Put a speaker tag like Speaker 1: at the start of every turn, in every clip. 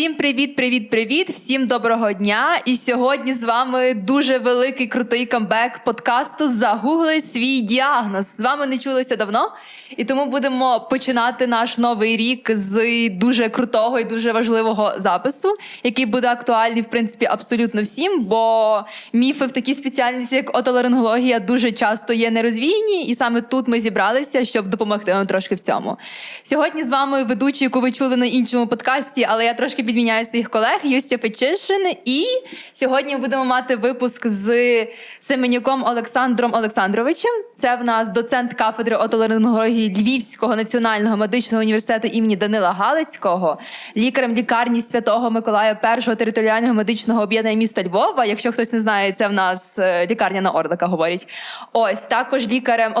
Speaker 1: Всім привіт, привіт, привіт! Всім доброго дня! І сьогодні з вами дуже великий крутий камбек подкасту Загугли свій діагноз. З вами не чулися давно, і тому будемо починати наш новий рік з дуже крутого і дуже важливого запису, який буде актуальний, в принципі, абсолютно всім. Бо міфи в такій спеціальності, як отоларингологія, дуже часто є нерозвіяні, і саме тут ми зібралися, щоб допомогти вам трошки в цьому. Сьогодні з вами ведучий, яку ви чули на іншому подкасті, але я трошки підміняю своїх колег Юстя Печишин. І сьогодні будемо мати випуск з Семенюком Олександром Олександровичем. Це в нас доцент кафедри отоларингології Львівського національного медичного університету імені Данила Галицького, лікарем лікарні Святого Миколая першого територіального медичного об'єднання міста Львова. Якщо хтось не знає, це в нас е, лікарня на Орлика говорить. Ось також лікарем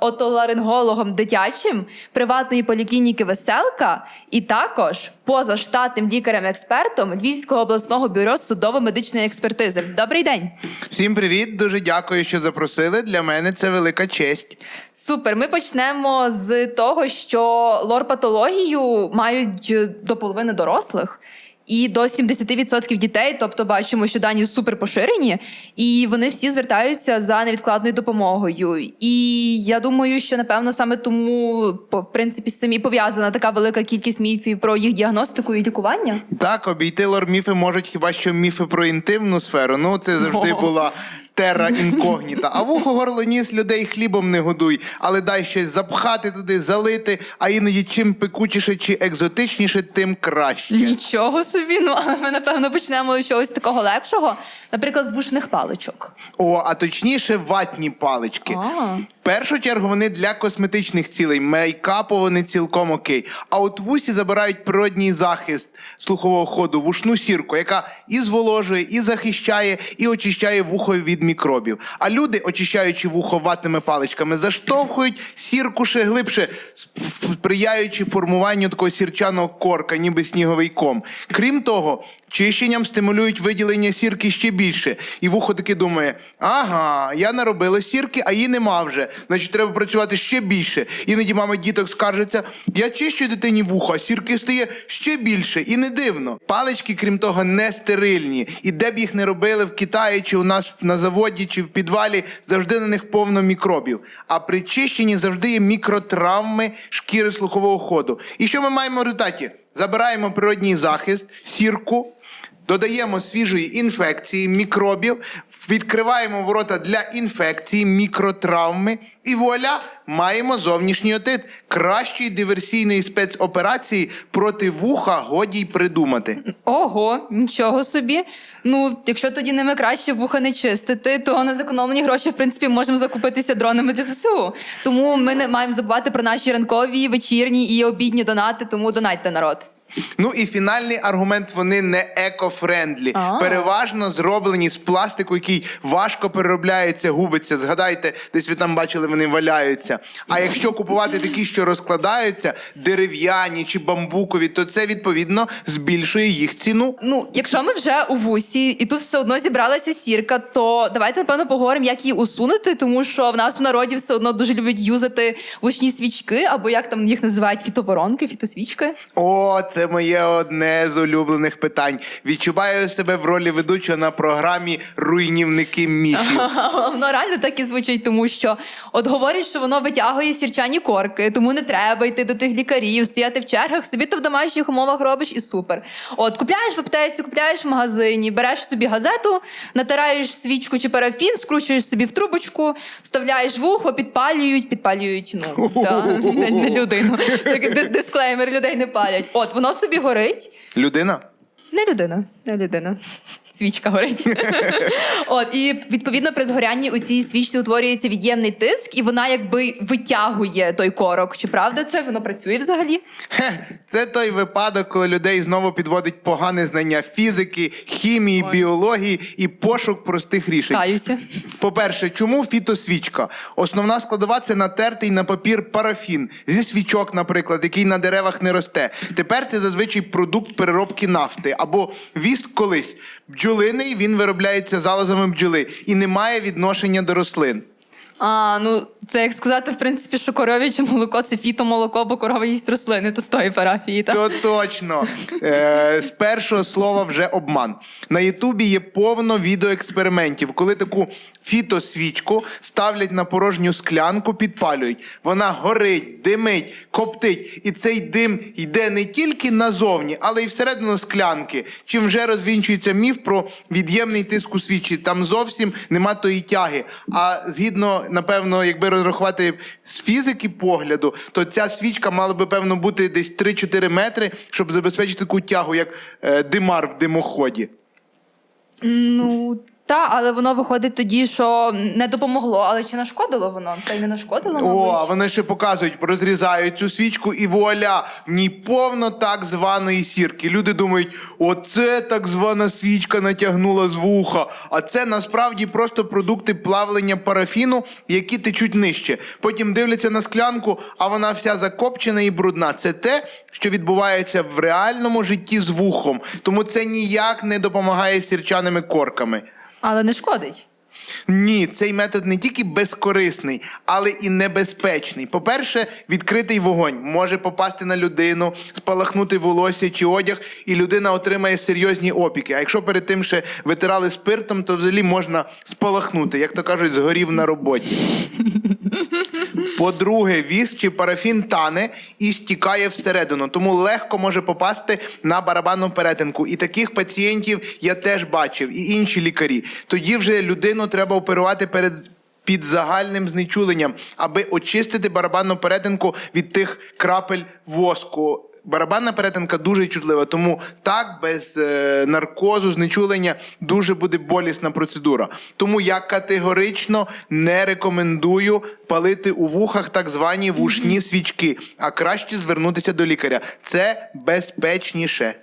Speaker 1: отоларингологом дитячим приватної поліклініки Веселка, і також позаштатним лікарем-експертом Львівського обласного бюро судово-медичної експертизи. Добрий день!
Speaker 2: Всім привіт, дуже дякую, що запросили. Для мене це велика честь.
Speaker 1: Супер. Ми почнемо з того, що лор-патологію мають е, до половини дорослих. І до 70% дітей, тобто бачимо, що дані супер поширені, і вони всі звертаються за невідкладною допомогою. І я думаю, що напевно саме тому в принципі з цим і пов'язана така велика кількість міфів про їх діагностику і лікування.
Speaker 2: Так, обійти лор-міфи можуть хіба що міфи про інтимну сферу. Ну, це завжди
Speaker 1: О.
Speaker 2: була. Терра інкогніта. А вухо горло ніс людей хлібом не годуй, але дай щось запхати туди, залити, а іноді чим пекучіше чи екзотичніше, тим краще.
Speaker 1: Нічого собі. Ну але ми напевно почнемо з чогось такого легшого, наприклад, з вушних паличок.
Speaker 2: О, а точніше, ватні палички.
Speaker 1: А.
Speaker 2: В першу чергу вони для косметичних цілей, мейкапу вони цілком окей. А от вусі забирають природній захист слухового ходу, вушну сірку, яка і зволожує, і захищає, і очищає вухо від мікробів. А люди, очищаючи вухо ватними паличками, заштовхують сірку ще глибше, сп- сприяючи формуванню такого сірчаного корка, ніби сніговий ком. Крім того, чищенням стимулюють виділення сірки ще більше. І вухо таки думає: ага, я наробила сірки, а її нема вже. Значить, треба працювати ще більше. Іноді мами діток скаржаться: я чищу дитині вухо, а сірки стає ще більше. І не дивно. Палички, крім того, не стерильні. І де б їх не робили в Китаї, чи у нас на заводі, чи в підвалі, завжди на них повно мікробів. А при чищенні завжди є мікротравми шкіри слухового ходу. І що ми маємо в результаті? Забираємо природній захист, сірку, додаємо свіжої інфекції, мікробів, відкриваємо ворота для інфекції, мікротравми, і вуаля, маємо зовнішній отит. Кращої диверсійної спецоперації проти вуха годі й придумати.
Speaker 1: Ого, нічого собі. Ну, якщо тоді ними краще вуха не чистити, то на зекономлені гроші, в принципі, можемо закупитися дронами для ЗСУ. Тому ми не маємо забувати про наші ранкові, вечірні і обідні донати, тому донатьте народ.
Speaker 2: Ну і фінальний аргумент: вони не екофрендлі.
Speaker 1: А.
Speaker 2: Переважно зроблені з пластику, який важко переробляється, губиться. Згадайте, десь ви там бачили, вони валяються. А якщо купувати такі, що розкладаються, дерев'яні чи бамбукові, то це відповідно збільшує їх ціну.
Speaker 1: Ну, якщо ми вже у вусі, і тут все одно зібралася сірка, то давайте напевно поговоримо, як її усунути, тому що в нас в народі все одно дуже люблять юзати вушні свічки, або як там їх називають фітоворонки, фітосвічки.
Speaker 2: О, це моє одне з улюблених питань. Відчуваю себе в ролі ведучого на програмі Руйнівники міфів.
Speaker 1: Воно реально так і звучить, тому що от говорять, що воно витягує сірчані корки, тому не треба йти до тих лікарів, стояти в чергах. Собі то в домашніх умовах робиш і супер. От купляєш в аптеці, купляєш в магазині, береш собі газету, натираєш свічку чи парафін, скручуєш собі в трубочку, вставляєш вухо, підпалюють, підпалюють. Ну та, не, не людину. Так, дисклеймер людей не палять. От воно собі горить.
Speaker 2: Людина?
Speaker 1: Не людина, не людина. Свічка горить. От, і відповідно при згорянні у цій свічці утворюється від'ємний тиск, і вона якби витягує той корок. Чи правда це? Воно працює взагалі?
Speaker 2: Це той випадок, коли людей знову підводить погане знання фізики, хімії,
Speaker 1: Ой.
Speaker 2: біології і пошук простих рішень.
Speaker 1: Каюся.
Speaker 2: По-перше, чому фітосвічка? Основна складова це натертий на папір парафін зі свічок, наприклад, який на деревах не росте. Тепер це зазвичай продукт переробки нафти або віск колись. Бджолиний він виробляється залозами бджоли і не має відношення до рослин.
Speaker 1: А, ну Це як сказати, в принципі, що коров'яче молоко це фітомолоко, бо корова їсть рослини, то з тої парафії. Так?
Speaker 2: То точно. Е, з першого слова вже обман. На Ютубі є повно відеоекспериментів, коли таку фітосвічку ставлять на порожню склянку, підпалюють. Вона горить, димить, коптить. І цей дим йде не тільки назовні, але й всередину склянки. Чим вже розвінчується міф про від'ємний тиск у свічі. Там зовсім нема тої тяги. А згідно, напевно, якби розрахувати з фізики погляду, то ця свічка мала би, певно, бути десь 3-4 метри, щоб забезпечити таку тягу, як е, димар в димоході.
Speaker 1: Ну та, але воно виходить тоді, що не допомогло. Але чи нашкодило воно? Та й не нашкодило,
Speaker 2: О,
Speaker 1: мабуть.
Speaker 2: вони ще показують, розрізають цю свічку, і вуаля, в ній повно так званої сірки. Люди думають, оце так звана свічка натягнула з вуха. А це насправді просто продукти плавлення парафіну, які течуть нижче. Потім дивляться на склянку, а вона вся закопчена і брудна. Це те, що відбувається в реальному житті з вухом. Тому це ніяк не допомагає сірчаними корками.
Speaker 1: Але не шкодить.
Speaker 2: Ні, цей метод не тільки безкорисний, але і небезпечний. По-перше, відкритий вогонь може попасти на людину, спалахнути волосся чи одяг, і людина отримає серйозні опіки. А якщо перед тим ще витирали спиртом, то взагалі можна спалахнути, як то кажуть, згорів на роботі. По-друге, віск чи парафін тане і стікає всередину, тому легко може попасти на барабанну перетинку. І таких пацієнтів я теж бачив, і інші лікарі. Тоді вже людину треба оперувати перед. Під загальним знечуленням, аби очистити барабанну перетинку від тих крапель воску. Барабанна перетинка дуже чутлива, тому так без е, наркозу, знечулення дуже буде болісна процедура. Тому я категорично не рекомендую палити у вухах так звані вушні свічки, а краще звернутися до лікаря. Це безпечніше.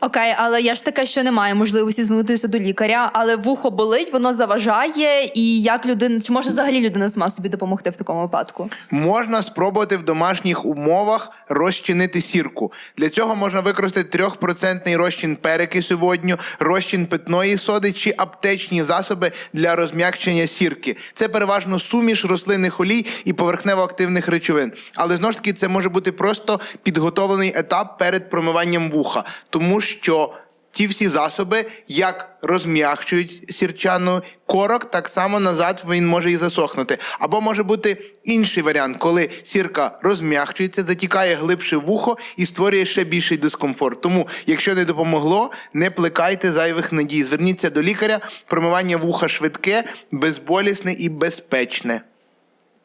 Speaker 1: Окей, але я ж таке, що немає можливості звернутися до лікаря, але вухо болить, воно заважає, і як людина, чи може взагалі людина сама собі допомогти в такому випадку?
Speaker 2: Можна спробувати в домашніх умовах розчинити сірку. Для цього можна використати 3% розчин перекису водню, розчин питної соди чи аптечні засоби для розм'якчення сірки. Це переважно суміш рослинних олій і поверхнево-активних речовин. Але знову ж таки це може бути просто підготовлений етап перед промиванням вуха, тому що. Ті всі засоби як розм'якчують сірчану корок, так само назад він може і засохнути. Або може бути інший варіант, коли сірка розм'якчується, затікає глибше вухо і створює ще більший дискомфорт. Тому, якщо не допомогло, не плекайте зайвих надій. Зверніться до лікаря. Промивання вуха швидке, безболісне і безпечне.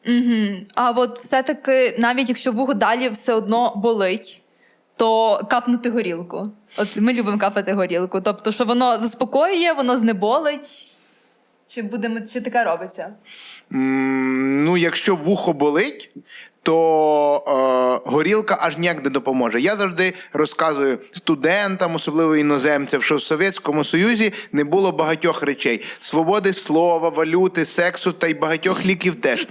Speaker 1: Угу. А от все-таки, навіть якщо вухо далі все одно болить, то капнути горілку. От ми любимо капати горілку. Тобто, що воно заспокоює, воно знеболить. Чи будемо, чи таке робиться?
Speaker 2: Mm, Ну, якщо вухо болить, то е, горілка аж ніяк не допоможе. Я завжди розказую студентам, особливо іноземцям, що в Совєтському Союзі не було багатьох речей: свободи слова, валюти, сексу та й багатьох ліків теж.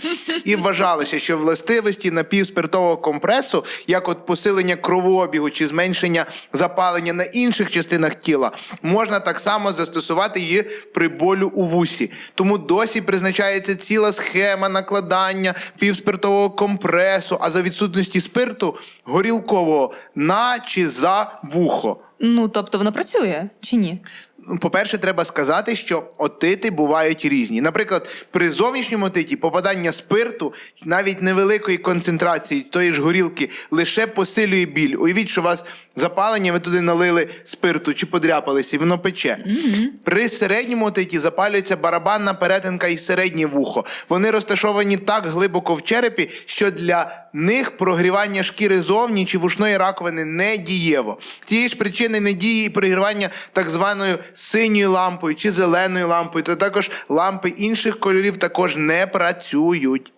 Speaker 2: І вважалося, що властивості напівспиртового компресу, як от посилення кровообігу чи зменшення запалення на інших частинах тіла, можна так само застосувати її при болю у вусі. Тому досі призначається ціла схема накладання півспиртового компресу, а за відсутності спирту горілкового на чи за вухо.
Speaker 1: Ну, тобто, воно працює чи ні?
Speaker 2: По-перше, треба сказати, що отити бувають різні. Наприклад, при зовнішньому отиті попадання спирту навіть невеликої концентрації тої ж горілки лише посилює біль. Уявіть, що у вас запалення, ви туди налили спирту чи подряпалися, і воно пече. При середньому отиті запалюється барабанна перетинка і середнє вухо. Вони розташовані так глибоко в черепі, що для них прогрівання шкіри зовні чи вушної раковини не дієво. Тієї ж причини не діє і прогрівання так званою синьою лампою чи зеленою лампою, то також лампи інших кольорів також не працюють.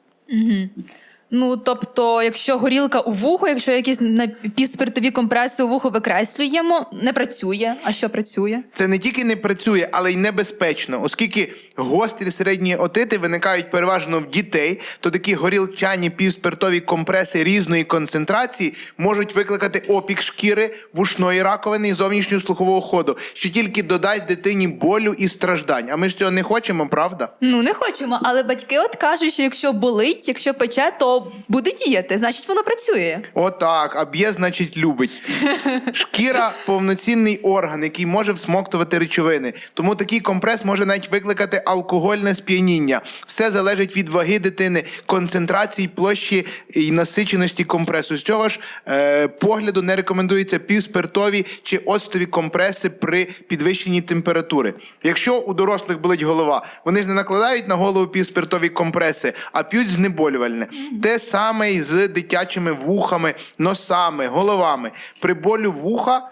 Speaker 1: Ну, тобто, якщо горілка у вухо, якщо якісь напівспиртові компреси у вухо викреслюємо, не працює. А що працює?
Speaker 2: Це не тільки не працює, але й небезпечно, оскільки гострі середні отити виникають переважно в дітей, то такі горілчані півспиртові компреси різної концентрації можуть викликати опік шкіри, вушної раковини і зовнішнього слухового ходу, що тільки додасть дитині болю і страждань. А ми ж цього не хочемо, правда?
Speaker 1: Ну, не хочемо, але батьки от кажуть, що якщо болить, якщо пече, то буде діяти, значить воно працює.
Speaker 2: Отак, а б'є, значить, любить. Шкіра повноцінний орган, який може всмоктувати речовини. Тому такий компрес може навіть викликати алкогольне сп'яніння. Все залежить від ваги дитини, концентрації, площі і насиченості компресу. З цього ж е, погляду не рекомендуються півспиртові чи оцтові компреси при підвищенні температури. Якщо у дорослих болить голова, вони ж не накладають на голову півспиртові компреси, а п'ють знеболювальне. Те саме і з дитячими вухами, носами, головами. При болю вуха.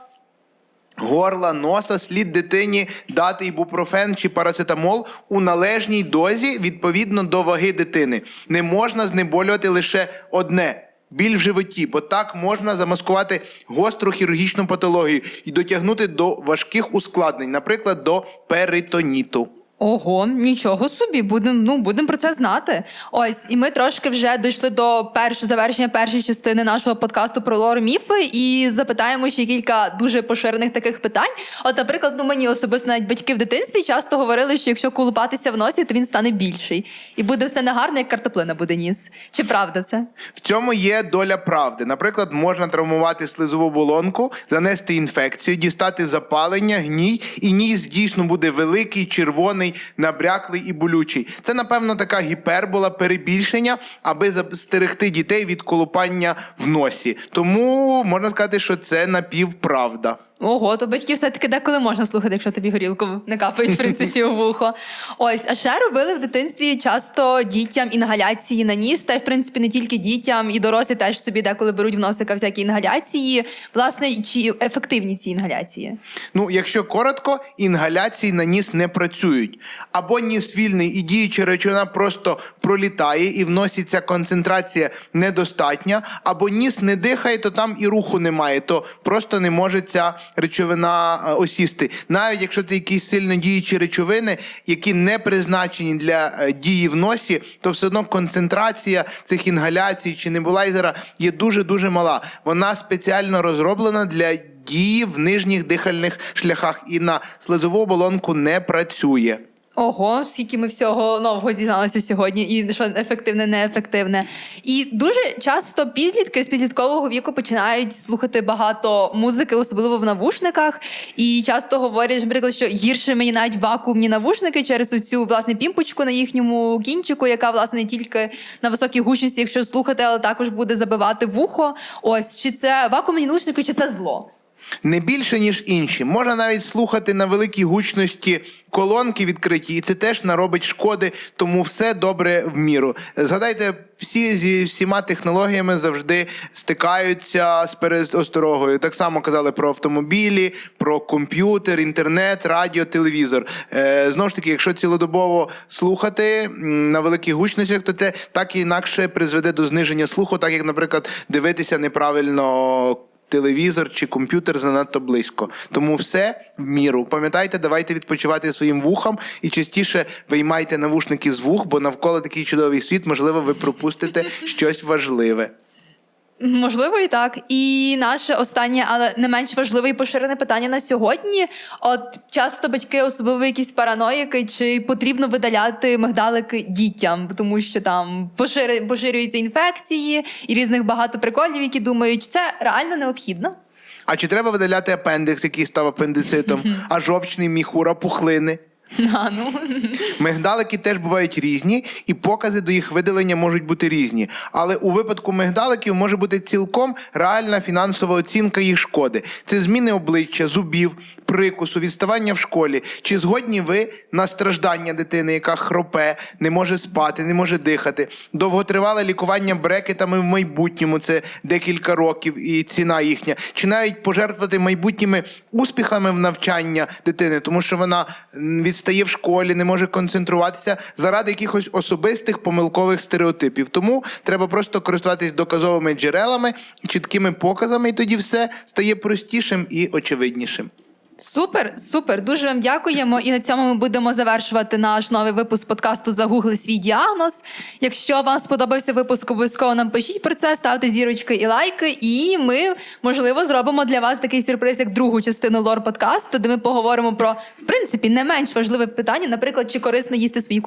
Speaker 2: Горла, носа слід дитині дати ібупрофен чи парацетамол у належній дозі відповідно до ваги дитини. Не можна знеболювати лише одне. Біль в животі, бо так можна замаскувати гостру хірургічну патологію і дотягнути до важких ускладнень, наприклад, до перитоніту.
Speaker 1: Ого, нічого собі, будемо ну, будем про це знати. Ось, і ми трошки вже дійшли до перш, завершення першої частини нашого подкасту про лор міфи і запитаємо ще кілька дуже поширених таких питань. От, наприклад, ну мені особисто навіть батьки в дитинстві часто говорили, що якщо колупатися в носі, то він стане більший. І буде все негарно, як картоплина буде ніс. Чи правда це?
Speaker 2: В цьому є доля правди. Наприклад, можна травмувати слизову болонку, занести інфекцію, дістати запалення, гній, і ніс дійсно буде великий, червоний, набряклий і болючий. Це, напевно, така гіпербола, перебільшення, аби застерегти дітей від колупання в носі. Тому можна сказати, що це напівправда.
Speaker 1: Ого, то батьків все-таки деколи можна слухати, якщо тобі горілку не капають, в принципі, у вухо. Ось, а ще робили в дитинстві часто дітям інгаляції на ніс, та й в принципі не тільки дітям, і дорослі теж собі деколи беруть в носика всякі інгаляції. Власне, чи ефективні ці інгаляції?
Speaker 2: Ну, якщо коротко, інгаляції на ніс не працюють. Або ніс вільний і діюча речовина просто пролітає і вноситься концентрація недостатня, або ніс не дихає, то там і руху немає, то просто не може ця речовина е, осісти. Навіть якщо це якісь сильно діючі речовини, які не призначені для е, дії в носі, то все одно концентрація цих інгаляцій чи небулайзера є дуже-дуже мала. Вона спеціально розроблена для дії в нижніх дихальних шляхах і на слизову оболонку не працює.
Speaker 1: Ого, скільки ми всього нового дізналися сьогодні, і що ефективне, неефективне. І дуже часто підлітки з підліткового віку починають слухати багато музики, особливо в навушниках. І часто говорять, наприклад, що гірше мені навіть вакуумні навушники через цю власне пімпочку на їхньому кінчику, яка власне не тільки на високій гучності, якщо слухати, але також буде забивати вухо. Ось чи це вакуумні навушники, чи це зло?
Speaker 2: Не більше, ніж інші. Можна навіть слухати на великій гучності колонки відкриті, і це теж наробить шкоди, тому все добре в міру. Згадайте, всі зі всіма технологіями завжди стикаються з пересторогою. Так само казали про автомобілі, про комп'ютер, інтернет, радіо, телевізор. Е, знову ж таки, якщо цілодобово слухати на великих гучностях, то це так і інакше призведе до зниження слуху, так як, наприклад, дивитися неправильно телевізор чи комп'ютер занадто близько. Тому все в міру. Пам'ятайте, давайте відпочивати своїм вухам і частіше виймайте навушники з вух, бо навколо такий чудовий світ, можливо, ви пропустите щось важливе.
Speaker 1: Можливо, і так. І наше останнє, але не менш важливе і поширене питання на сьогодні. От часто батьки, особливо якісь параноїки, чи потрібно видаляти мигдалики дітям, тому що там поширюються інфекції і різних багато приколів, які думають, це реально необхідно.
Speaker 2: А чи треба видаляти апендикс, який став апендицитом, а жовчний міхура, пухлини?
Speaker 1: А, ну.
Speaker 2: Мигдалики теж бувають різні, і покази до їх видалення можуть бути різні. Але у випадку мигдаликів може бути цілком реальна фінансова оцінка їх шкоди. Це зміни обличчя, зубів, прикусу, відставання в школі. Чи згодні ви на страждання дитини, яка хропе, не може спати, не може дихати, довготривале лікування брекетами в майбутньому це декілька років і ціна їхня, чи навіть пожертвувати майбутніми успіхами в навчання дитини, тому що вона відстає в школі, не може концентруватися заради якихось особистих помилкових стереотипів. Тому треба просто користуватись доказовими джерелами, чіткими показами, і тоді все стає простішим і очевиднішим.
Speaker 1: Супер, супер. Дуже вам дякуємо. І на цьому ми будемо завершувати наш новий випуск подкасту Загугли свій діагноз. Якщо вам сподобався випуск, обов'язково нам пишіть про це, ставте зірочки і лайки. І ми, можливо, зробимо для вас такий сюрприз, як другу частину лор подкасту, де ми поговоримо про, в принципі, не менш важливе питання, наприклад, чи корисно їсти свої.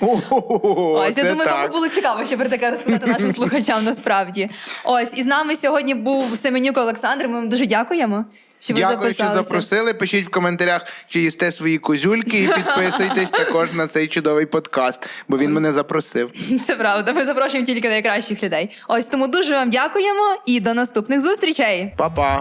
Speaker 2: О-хо-хо-хо,
Speaker 1: Ось, я думаю, вам було цікаво, ще про таке розказати нашим слухачам насправді. Ось, і з нами сьогодні був Семенюк Олександр. Ми вам дуже дякуємо. Що ви
Speaker 2: Дякую, що
Speaker 1: записалися.
Speaker 2: запросили. Пишіть в коментарях, чи їсте свої козюльки, і підписуйтесь також на цей чудовий подкаст, бо він мене запросив.
Speaker 1: Це правда. Ми запрошуємо тільки найкращих людей. Ось тому дуже вам дякуємо і до наступних зустрічей.
Speaker 2: Па-па!